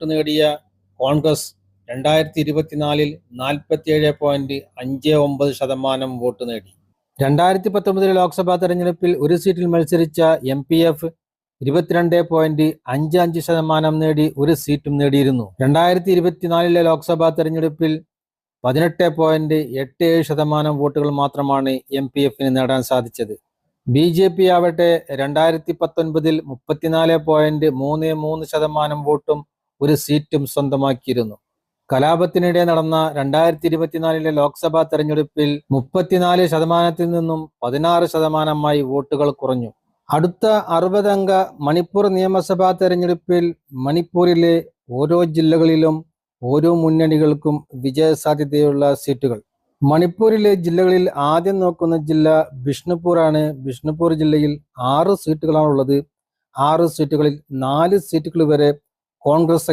Vote നേടിയ കോൺഗ്രസ് രണ്ടായിരത്തി ഇരുപത്തിനാലിൽ നാൽപ്പത്തിയേഴ് പോയിന്റ് അഞ്ച് ഒമ്പത് ശതമാനം വോട്ട് നേടി. രണ്ടായിരത്തി പത്തൊമ്പതിലെ ലോക്സഭാ തെരഞ്ഞെടുപ്പിൽ ഒരു സീറ്റിൽ മത്സരിച്ച എം പി എഫ് ഇരുപത്തിരണ്ട് പോയിന്റ് അഞ്ച് അഞ്ച് ശതമാനം നേടി ഒരു സീറ്റും നേടിയിരുന്നു. രണ്ടായിരത്തി ഇരുപത്തിനാലിലെ ലോക്സഭാ തെരഞ്ഞെടുപ്പിൽ പതിനെട്ട് പോയിന്റ് എട്ട് ഏഴ് ശതമാനം വോട്ടുകൾ മാത്രമാണ് എം പി എഫിന് നേടാൻ സാധിച്ചത്. ബി ജെ പി ആവട്ടെ രണ്ടായിരത്തി പത്തൊൻപതിൽ മുപ്പത്തിനാല് പോയിന്റ് മൂന്ന് മൂന്ന് ശതമാനം വോട്ടും ഒരു സീറ്റും സ്വന്തമാക്കിയിരുന്നു. കലാപത്തിനിടെ നടന്ന രണ്ടായിരത്തി ഇരുപത്തിനാലിലെ ലോക്സഭാ തെരഞ്ഞെടുപ്പിൽ മുപ്പത്തിനാല് ശതമാനത്തിൽ നിന്നും പതിനാറ് ശതമാനമായി വോട്ടുകൾ കുറഞ്ഞു. അടുത്ത അറുപതംഗ മണിപ്പൂർ നിയമസഭാ തെരഞ്ഞെടുപ്പിൽ മണിപ്പൂരിലെ ഓരോ ജില്ലകളിലും ഓരോ മുന്നണികൾക്കും വിജയസാധ്യതയുള്ള സീറ്റുകൾ. മണിപ്പൂരിലെ ജില്ലകളിൽ ആദ്യം നോക്കുന്ന ജില്ല ബിഷ്ണുപൂർ ആണ് ബിഷ്ണുപൂർ ജില്ലയിൽ ആറ് സീറ്റുകളാണുള്ളത്. ആറ് സീറ്റുകളിൽ നാല് സീറ്റുകൾ വരെ കോൺഗ്രസ്